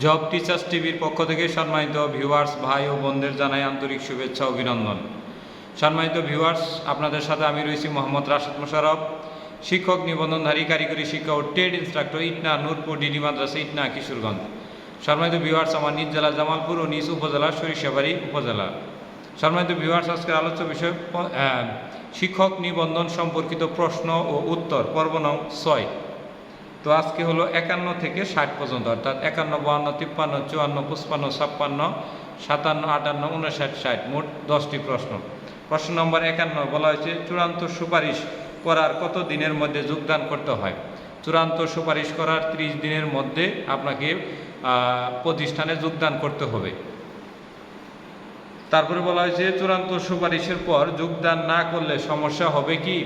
Job teachers টিভির পক্ষ থেকে সম্মানিত ভিউয়ার্স, ভাই ও বোনদের জানাই আন্তরিক শুভেচ্ছা, অভিনন্দন। সম্মানিত ভিউয়ার্স, আপনাদের সাথে আমি রয়েছি মোহাম্মদ রাশেদ মোশারফ শিক্ষক নিবন্ধনধারী, কারিগরি শিক্ষা ও trade instructor Itna Nurpur DD মাদ্রাসা, ইটনা কিশোরগঞ্জ। সম্মানিত ভিউয়ার্স, আমার নিজ জেলা জামালপুর ও নিজ উপজেলা সরিষাবাড়ি উপজেলা। সম্মানিত ভিউয়ার্স, আজকের আলোচ্য বিষয় শিক্ষক নিবন্ধন সম্পর্কিত প্রশ্ন ও উত্তর, পর্ব নং ছয়। তো আজকে হলো একান্ন থেকে ষাট পর্যন্ত, অর্থাৎ একান্ন, বাহান্ন, তিপ্পান্ন, চুয়ান্ন, পঁচপান্ন, ছাপ্পান্ন, সাতান্ন, আটান্ন উনষাট ষাট, মোট দশটি প্রশ্ন। প্রশ্ন নম্বর একান্ন বলা হয়েছে, চূড়ান্ত সুপারিশ করার কত দিনের মধ্যে যোগদান করতে হয়? চূড়ান্ত সুপারিশ করার ত্রিশ দিনের মধ্যে আপনাকে প্রতিষ্ঠানে যোগদান করতে হবে। তারপরে বলা হয়েছে, চূড়ান্ত সুপারিশের পর যোগদান না করলে সমস্যা হবে কি?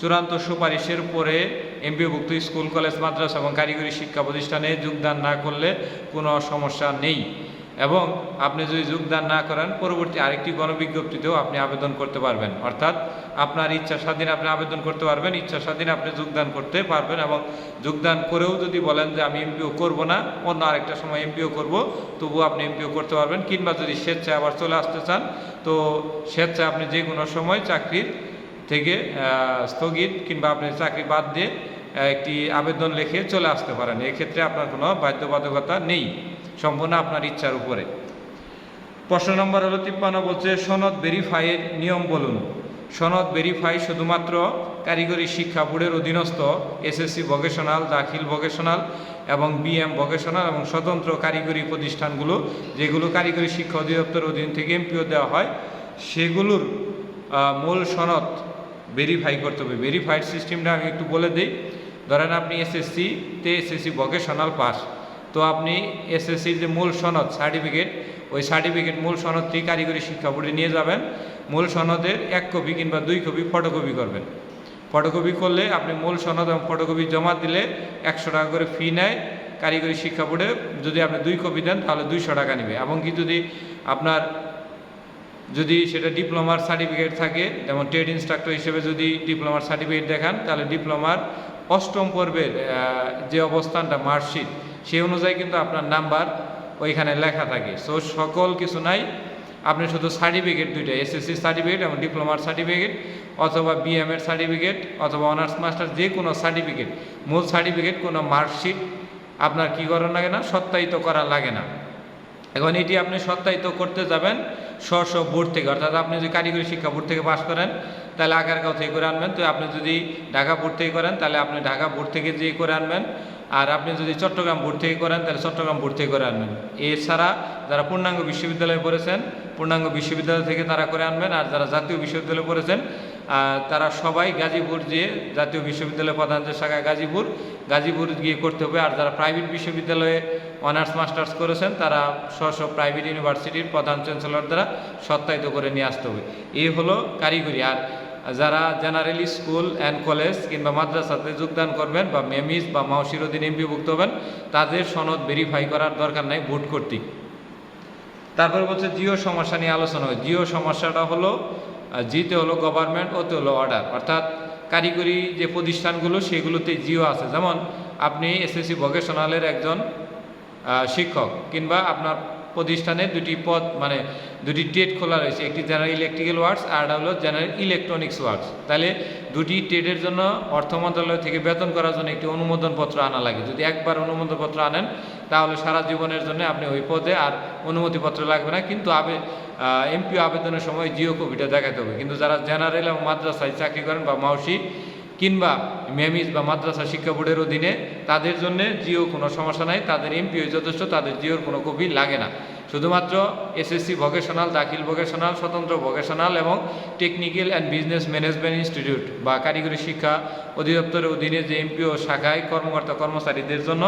চূড়ান্ত সুপারিশের পরে এমপিওভুক্ত স্কুল, কলেজ, মাদ্রাসা এবং কারিগরি শিক্ষা প্রতিষ্ঠানে যোগদান না করলে কোনো সমস্যা নেই। এবং আপনি যদি যোগদান না করেন, পরবর্তী আরেকটি গণবিজ্ঞপ্তিতেও আপনি আবেদন করতে পারবেন। অর্থাৎ আপনার ইচ্ছা স্বাধীন আপনি আবেদন করতে পারবেন, ইচ্ছা স্বাধীন আপনি যোগদান করতে পারবেন এবং যোগদান করেও যদি বলেন যে আমি এমপিও করব না, অন্য আরেকটা সময় এমপিও করব তবু আপনি এমপিও করতে পারবেন। কিংবা যদি স্বেচ্ছায় আবার চলে আসতে চান, তো স্বেচ্ছায় আপনি যে কোনো সময় চাকরির থেকে স্থগিত কিংবা আপনি চাকরি বাদ দিয়ে একটি আবেদন লিখে চলে আসতে পারেন। এক্ষেত্রে আপনার কোনো বাধ্যবাধকতা নেই, সম্পূর্ণ আপনার ইচ্ছার উপরে। প্রশ্ন নম্বর হলো তিপ্পান্ন বলছে, সনদ ভেরিফাইয়ের নিয়ম বলুন। সনদ ভেরিফাই শুধুমাত্র কারিগরি শিক্ষা বোর্ডের অধীনস্থ, এসএসসি ভোকেশনাল দাখিল ভোকেশনাল এবং বিএম ভোকেশনাল এবং স্বতন্ত্র কারিগরি প্রতিষ্ঠানগুলো, যেগুলো কারিগরি শিক্ষা অধিদপ্তর অধীন থেকে এমপিও দেওয়া হয়, সেগুলোর মূল সনদ ভেরিফাই করতে হবে। ভেরিফাইড সিস্টেমটা আমি একটু বলে দিই। ধরেন আপনি এসএসসিতে এসএসসি ভোকেশনাল পাস তো আপনি এসএসসির যে মূল সনদ সার্টিফিকেট ওই সার্টিফিকেট মূল সনদটি কারিগরি শিক্ষা বোর্ডে নিয়ে যাবেন। মূল সনদের এক কপি কিংবা দুই কপি ফটোকপি করবেন। ফটোকপি করলে আপনি মূল সনদ এবং ফটোকপি জমা দিলে একশো টাকা করে ফি নেয়। কারিগরি শিক্ষা বোর্ডে যদি আপনি দুই কপি দেন, তাহলে দুইশো টাকা নেবে। এমনকি যদি আপনার, যদি সেটা ডিপ্লোমার সার্টিফিকেট থাকে, যেমন ট্রেড ইনস্ট্রাক্টর হিসেবে যদি ডিপ্লোমার সার্টিফিকেট দেখান, তাহলে ডিপ্লোমার অষ্টম পর্বের যে অবস্থানটা মার্কশিট, সেই অনুযায়ী কিন্তু আপনার নাম্বার ওইখানে লেখা থাকে। সো সকল কিছু নাই। আপনি শুধু সার্টিফিকেট দুইটা এসএসসি সার্টিফিকেট এবং ডিপ্লোমার সার্টিফিকেট অথবা বিএম এর সার্টিফিকেট অথবা অনার্স মাস্টার যে কোনো সার্টিফিকেট মূল সার্টিফিকেট কোনো মার্কশিট আপনার কি করা লাগে না? সত্যায়িত করা লাগে না। এখন এটি আপনি সত্যায়িত করতে যাবেন স্ব বোর্ড থেকে, অর্থাৎ আপনি যদি কারিগরি শিক্ষা বোর্ড থেকে পাশ করেন, তাহলে আগারগাঁও থেকে করে আনবেন। তো আপনি যদি ঢাকা বোর্ড থেকে করেন, তাহলে আপনি ঢাকা বোর্ড থেকে যেয়ে করে আনবেন। আর আপনি যদি চট্টগ্রাম বোর্ড থেকে করেন, তাহলে চট্টগ্রাম বোর্ড থেকে করে আনবেন। এছাড়া যারা পূর্ণাঙ্গ বিশ্ববিদ্যালয়ে পড়েছেন, পূর্ণাঙ্গ বিশ্ববিদ্যালয় থেকে তারা করে আনবেন। আর যারা জাতীয় বিশ্ববিদ্যালয়ে পড়েছেন তারা সবাই গাজীপুর যে জাতীয় বিশ্ববিদ্যালয় প্রধান যে শাখায় গাজীপুর গাজীপুর গিয়ে করতে হবে। আর যারা প্রাইভেট বিশ্ববিদ্যালয়ে অনার্স, মাস্টার্স করেছেন, তারা স্ব স্ব প্রাইভেট ইউনিভার্সিটির প্রধান চ্যান্সেলর দ্বারা সত্যায়িত করে নিয়ে আসতে হবে। এই হলো কারিগরি। আর যারা জেনারেলি স্কুল অ্যান্ড কলেজ কিংবা মাদ্রাসাতে যোগদান করবেন বা মেমিস বা মাউসির অধীনে এমপিভুক্ত হবেন, তাদের সনদ ভেরিফাই করার দরকার নাই ভোট কর্তৃক। তারপরে বলছে জিও সমস্যা নিয়ে আলোচনা হয় জিও সমস্যাটা হলো জিতে হলো গভর্নমেন্ট ওতে হলো অর্ডার অর্থাৎ কারিগরি যে প্রতিষ্ঠানগুলো, সেগুলোতে জিও আছে। যেমন, আপনি এসএসসি ভোকেশনালের একজন শিক্ষক কিংবা আপনার প্রতিষ্ঠানে দুটি পদ মানে দুটি ট্রেড খোলা রয়েছে, একটি জেনারেল ইলেকট্রিক্যাল ওয়ার্কস আর হলো জেনারেল ইলেকট্রনিক্স ওয়ার্কস তাহলে দুটি ট্রেডের জন্য অর্থ মন্ত্রণালয় থেকে বেতন করার জন্য একটি অনুমোদনপত্র আনা লাগে। যদি একবার অনুমোদনপত্র আনেন, তাহলে সারা জীবনের জন্য আপনি ওই পদে আর অনুমতিপত্র লাগবে না। কিন্তু আবে এমপিও আবেদনের সময় জিও কপিটা দেখাতে হবে। কিন্তু যারা জেনারেল এবং মাদ্রাসায় চাকরি করেন বা মাউসি কিংবা মেমিস বা মাদ্রাসা শিক্ষা বোর্ডের অধীনে তাদের জন্য জিও কোনো সমস্যা নাই, তাদের এমপিও যথেষ্ট, তাদের জিওর কোনো কপি লাগে না। শুধুমাত্র এসএসসি ভোকেশনাল, দাখিল ভোকেশনাল, স্বতন্ত্র ভোকেশনাল এবং technical and business management institute বা কারিগরি শিক্ষা অধিদপ্তরের অধীনে যে এমপিও শাখায় কর্মকর্তা কর্মচারীদের জন্য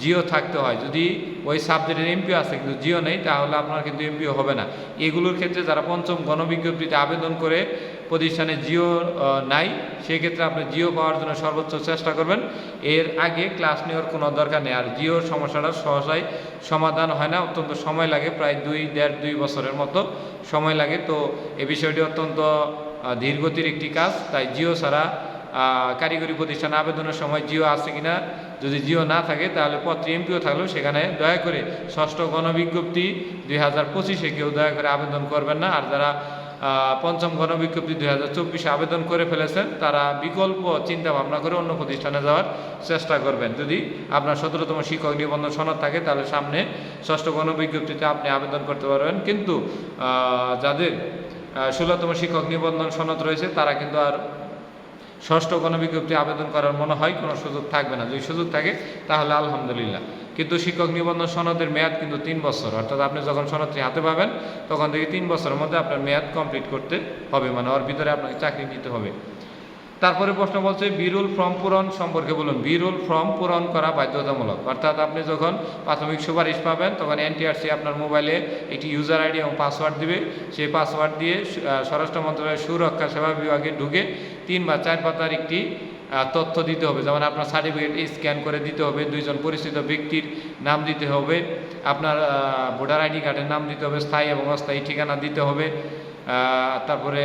জিও থাকতে হয়। যদি ওই সাবজেক্টের এমপিও আছে কিন্তু জিও নেই, তাহলে আপনার কিন্তু এমপিও হবে না। এগুলোর ক্ষেত্রে যারা পঞ্চম গণবিজ্ঞপ্তিতে আবেদন করে প্রতিষ্ঠানে জিও নাই। সেক্ষেত্রে আপনি জিও পাওয়ার জন্য সর্বোচ্চ চেষ্টা করবেন। এর আগে ক্লাস নেওয়ার কোনো দরকার নেই। আর জিওর সমস্যাটা সহসাই সমাধান হয় না। অত্যন্ত সময় লাগে, প্রায় দুই, দেড়, দুই বছরের মতো সময় লাগে। তো এ বিষয়টি অত্যন্ত ধীরগতির একটি কাজ। তাই জিও ছাড়া কারিগরি প্রতিষ্ঠান আবেদনের সময় জিও আছে কিনা, যদি জিও না থাকে, তাহলে পত্রে এমপিও থাকলেও সেখানে দয়া করে ষষ্ঠ গণবিজ্ঞপ্তি দুই হাজার পঁচিশে কেউ দয়া করে আবেদন করবেন না। আর যারা পঞ্চম গণবিজ্ঞপ্তি দুই হাজার চব্বিশে আবেদন করে ফেলেছেন। তারা বিকল্প চিন্তা ভাবনা করে অন্য প্রতিষ্ঠানে যাওয়ার চেষ্টা করবেন। যদি আপনার সতেরোতম শিক্ষক নিবন্ধন সনদ থাকে, তাহলে সামনে ষষ্ঠ গণবিজ্ঞপ্তিতে আপনি আবেদন করতে পারবেন। কিন্তু যাদের ষোলোতম শিক্ষক নিবন্ধন সনদ রয়েছে, তারা কিন্তু আর ষষ্ঠ গণবিজ্ঞপ্তি আবেদন করার মনে হয়, কোনো সুযোগ থাকবে না। যদি সুযোগ থাকে, তাহলে আলহামদুলিল্লাহ। কিন্তু শিক্ষক নিবন্ধন সনদের মেয়াদ কিন্তু তিন বছর। অর্থাৎ আপনি যখন সনদটি হাতে পাবেন, তখন থেকে তিন বছরের মধ্যে আপনার মেয়াদ কমপ্লিট করতে হবে। মানে ওর ভিতরে আপনাকে চাকরি নিতে হবে। তারপরে প্রশ্ন বলছে, বিরুল ফর্ম পূরণ সম্পর্কে বলুন। বিরুল ফর্ম পূরণ করা বাধ্যতামূলক। অর্থাৎ আপনি যখন প্রাথমিক সুপারিশ পাবেন, তখন এনটিআরসি আপনার মোবাইলে একটি ইউজার আইডি এবং পাসওয়ার্ড দিবে। সেই পাসওয়ার্ড দিয়ে স্বরাষ্ট্র মন্ত্রণালয়ের সুরক্ষা সেবা বিভাগে ঢুকে তিন বা চার পাতার একটি তথ্য দিতে হবে। যেমন আপনার সার্টিফিকেট স্ক্যান করে দিতে হবে, দুইজন পরিচিত ব্যক্তির নাম দিতে হবে, আপনার ভোটার আইডি কার্ডের নাম দিতে হবে, স্থায়ী এবং অস্থায়ী ঠিকানা দিতে হবে তারপরে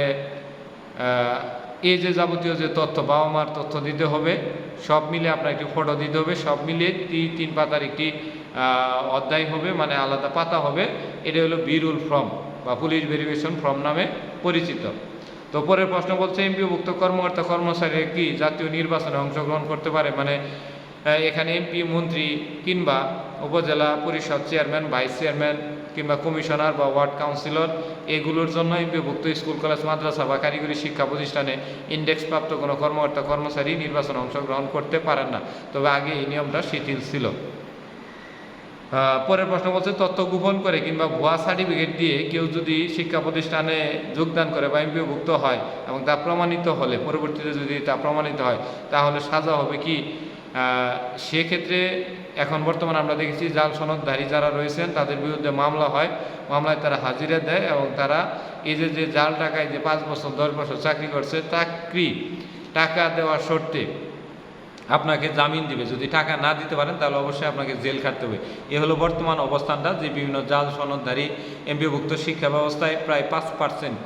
এই যে যাবতীয় যে তথ্য, বাবা মার তথ্য দিতে হবে, সব মিলে আপনার একটি ফটো দিতে হবে, সব মিলে তিন তিন পাতার একটি অধ্যায় হবে মানে আলাদা পাতা হবে। এটা হলো বিরুল ফর্ম, বা পুলিশ ভেরিফিকেশন ফর্ম নামে পরিচিত। তো পরের প্রশ্ন বলছে এমপিভুক্ত কর্মকর্তা, কর্মচারী কি জাতীয় নির্বাচনে অংশগ্রহণ করতে পারে? মানে এখানে এমপি, মন্ত্রী কিংবা উপজেলা পরিষদ চেয়ারম্যান ভাইস চেয়ারম্যান কিংবা কমিশনার বা ওয়ার্ড কাউন্সিলর, এগুলোর জন্য এমপিভুক্ত স্কুল, কলেজ, মাদ্রাসা বা কারিগরি শিক্ষা প্রতিষ্ঠানে ইন্ডেক্সপ্রাপ্ত কোনো কর্মকর্তা, কর্মচারী নির্বাচনে অংশগ্রহণ করতে পারেন না। তবে আগে এই নিয়মটা শিথিল ছিল। পরের প্রশ্ন বলছে, তথ্য গোপন করে কিংবা ভুয়া সার্টিফিকেট দিয়ে কেউ যদি শিক্ষা প্রতিষ্ঠানে যোগদান করে বা এমপিভুক্ত হয় এবং তা প্রমাণিত হলে, পরবর্তীতে যদি তা প্রমাণিত হয়, তাহলে সাজা হবে কি? সেক্ষেত্রে এখন বর্তমানে আমরা দেখেছি জাল সনদধারী যারা রয়েছেন, তাদের বিরুদ্ধে মামলা হয়। মামলায় তারা হাজিরা দেয় এবং তারা এই যে যে জাল টাকায় যে পাঁচ বছর, দশ বছর চাকরি করছে, চাকরি, টাকা দেওয়ার শর্তে আপনাকে জামিন দিবে। যদি টাকা না দিতে পারেন, তাহলে অবশ্যই আপনাকে জেল খাটতে হবে। এ হলো বর্তমান অবস্থানটা, যে বিভিন্ন জাল সনদধারী, এমপিভুক্ত শিক্ষা ব্যবস্থায় প্রায় পাঁচ পার্সেন্ট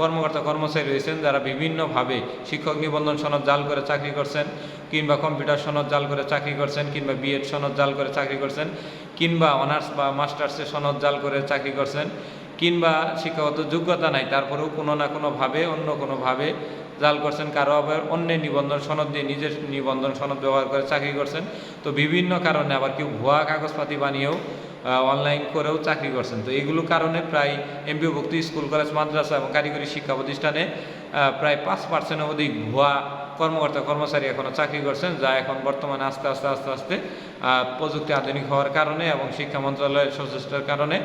কর্মকর্তা, কর্মচারী রয়েছেন যারা বিভিন্নভাবে শিক্ষক নিবন্ধন সনদ জাল করে চাকরি করছেন, কিংবা কম্পিউটার সনদ জাল করে চাকরি করছেন, কিংবা বিএড সনদ জাল করে চাকরি করছেন, কিংবা অনার্স বা মাস্টার্সের সনদ জাল করে চাকরি করছেন, কিংবা শিক্ষাগত যোগ্যতা নাই, তারপরেও কোনো না কোনোভাবে, অন্য কোনোভাবে জাল করছেন, কারও আবার অন্যের নিবন্ধন সনদ দিয়ে নিজের নিবন্ধন সনদ ব্যবহার করে চাকরি করছেন। তো বিভিন্ন কারণে আবার কেউ ভুয়া কাগজপাতি বানিয়েও অনলাইন করেও চাকরি করছেন। তো এগুলো কারণে প্রায় এমপিভুক্ত স্কুল, কলেজ, মাদ্রাসা এবং কারিগরি শিক্ষা প্রতিষ্ঠানে প্রায় পাঁচ পার্সেন্ট অধিক ভুয়া কর্মকর্তা কর্মচারী এখনও চাকরি করছেন যা এখন বর্তমানে আস্তে আস্তে আস্তে আস্তে প্রযুক্তি আধুনিক হওয়ার কারণে এবং শিক্ষা মন্ত্রণালয়ের সচেষ্টার কারণে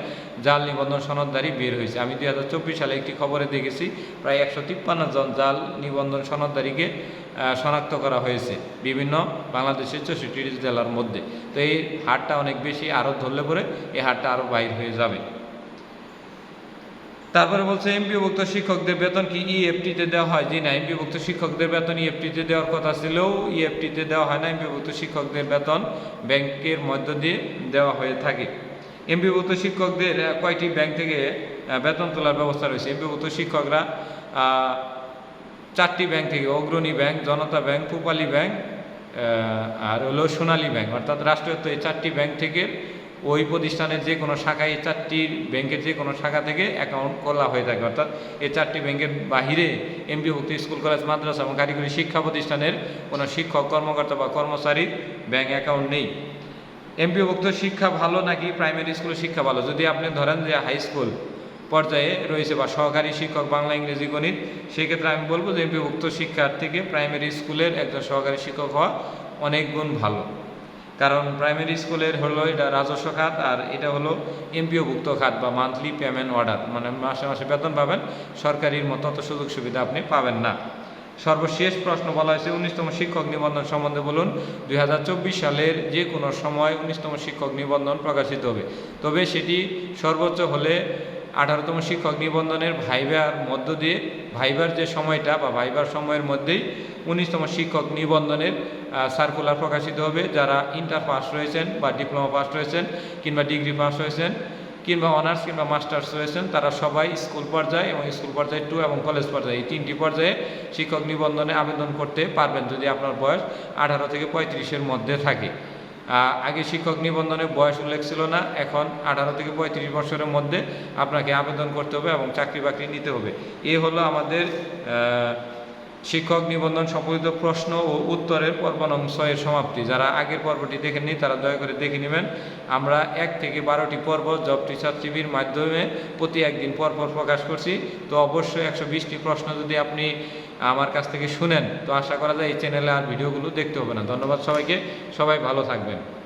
জাল নিবন্ধন সনদধারী বের হয়েছে। আমি দুই হাজার চব্বিশ সালে একটি খবরে দেখেছি প্রায় একশো তিপ্পান্ন জন জাল নিবন্ধন সনদধারীকে আহ, শনাক্ত করা হয়েছে বিভিন্ন বাংলাদেশের চৌষট্টি জেলার মধ্যে। তো এই হারটা অনেক বেশি আরও ধরলে পরে এই হারটা আরও বাইর হয়ে যাবে। তারপরে বলছে, এমপিভুক্ত শিক্ষকদের বেতন কি ইএফটিতে দেওয়া হয়? জি না, এমপিভুক্ত শিক্ষকদের বেতন ইএফটিতে দেওয়ার কথা ছিল ইএফটিতে দেওয়া হয় না, এমপিভুক্ত শিক্ষকদের বেতন ব্যাংকের মধ্য দিয়ে দেওয়া হয়ে থাকে। এমপিভুক্ত শিক্ষকদের কয়টি ব্যাংক থেকে বেতন তোলার ব্যবস্থা রয়েছে? এমপিভুক্ত শিক্ষকরা চারটি ব্যাংক থেকে, Agrani bank, Janata bank, Pubali bank আর হলো সোনালী ব্যাংক, অর্থাৎ রাষ্ট্রায়ত্ত এই চারটি ব্যাংক থেকে ওই প্রতিষ্ঠানের যে কোনো শাখায় এই চারটি ব্যাংকের যে কোনো শাখা থেকে অ্যাকাউন্ট খোলা হয়ে থাকে। অর্থাৎ এই চারটি ব্যাংকের বাহিরে এমপিভুক্ত স্কুল, কলেজ, মাদ্রাসা এবং কারিগরি শিক্ষা প্রতিষ্ঠানের কোনো শিক্ষক, কর্মকর্তা বা কর্মচারীর ব্যাংক অ্যাকাউন্ট নেই। এমপি এমপিভুক্ত শিক্ষা ভালো নাকি প্রাইমারি স্কুলের শিক্ষা ভালো? যদি আপনি ধরেন যে হাই স্কুল পর্যায়ে রয়েছে বা সহকারী শিক্ষক বাংলা, ইংরেজি, গণিত, সেক্ষেত্রে আমি বলব যে এমপি এমপিভুক্ত শিক্ষার থেকে প্রাইমারি স্কুলের একজন সহকারী শিক্ষক হওয়া অনেক গুণ ভালো। কারণ প্রাইমারি স্কুলের হলো এটা রাজস্ব খাত আর এটা হলো এমপিওভুক্ত খাত বা মান্থলি পেমেন্ট অর্ডার মানে মাসে মাসে বেতন পাবেন। সরকারির মতো অত সুযোগ সুবিধা আপনি পাবেন না। সর্বশেষ প্রশ্ন বলা হয়েছে, উনিশতম শিক্ষক নিবন্ধন সম্বন্ধে বলুন, দুই হাজার চব্বিশ সালের যে কোনো সময় উনিশতম শিক্ষক নিবন্ধন প্রকাশিত হবে। তবে সেটি সর্বোচ্চ হলে আঠারোতম শিক্ষক নিবন্ধনের ভাইবার মধ্য দিয়ে, ভাইবার যে সময়টা বা ভাইবার সময়ের মধ্যেই উনিশতম শিক্ষক নিবন্ধনের সার্কুলার প্রকাশিত হবে, যারা ইন্টার পাস রয়েছেন বা ডিপ্লোমা পাস রয়েছেন কিংবা ডিগ্রি পাস হয়েছেন কিংবা অনার্স কিংবা মাস্টার্স রয়েছেন, তারা সবাই স্কুল পর্যায়ে এবং স্কুল পর্যায়ে টু এবং কলেজ পর্যায়ে, এই তিনটি পর্যায়ে শিক্ষক নিবন্ধনে আবেদন করতে পারবেন যদি আপনার বয়স আঠারো থেকে পঁয়ত্রিশের মধ্যে থাকে। আগে শিক্ষক নিবন্ধনে বয়স উল্লেখ ছিল না, এখন আঠারো থেকে পঁয়ত্রিশ বছরের মধ্যে আপনাকে আবেদন করতে হবে এবং চাকরি বাকরি নিতে হবে। এ হলো আমাদের শিক্ষক নিবন্ধন সম্পর্কিত প্রশ্ন ও উত্তরের পর্ব নং ছয়ের সমাপ্তি। যারা আগের পর্বটি দেখেননি, তারা দয়া করে দেখে নেবেন। আমরা এক থেকে বারোটি পর্ব জব টিচার টিভির মাধ্যমে প্রতি একদিন পর পর প্রকাশ করছি। তো অবশ্যই একশো বিশটি প্রশ্ন যদি আপনি আমার কাছ থেকে শুনেন, তো আশা করা যায় এই চ্যানেলে আর ভিডিওগুলো দেখতে হবে না। ধন্যবাদ সবাইকে। সবাই ভালো থাকবেন।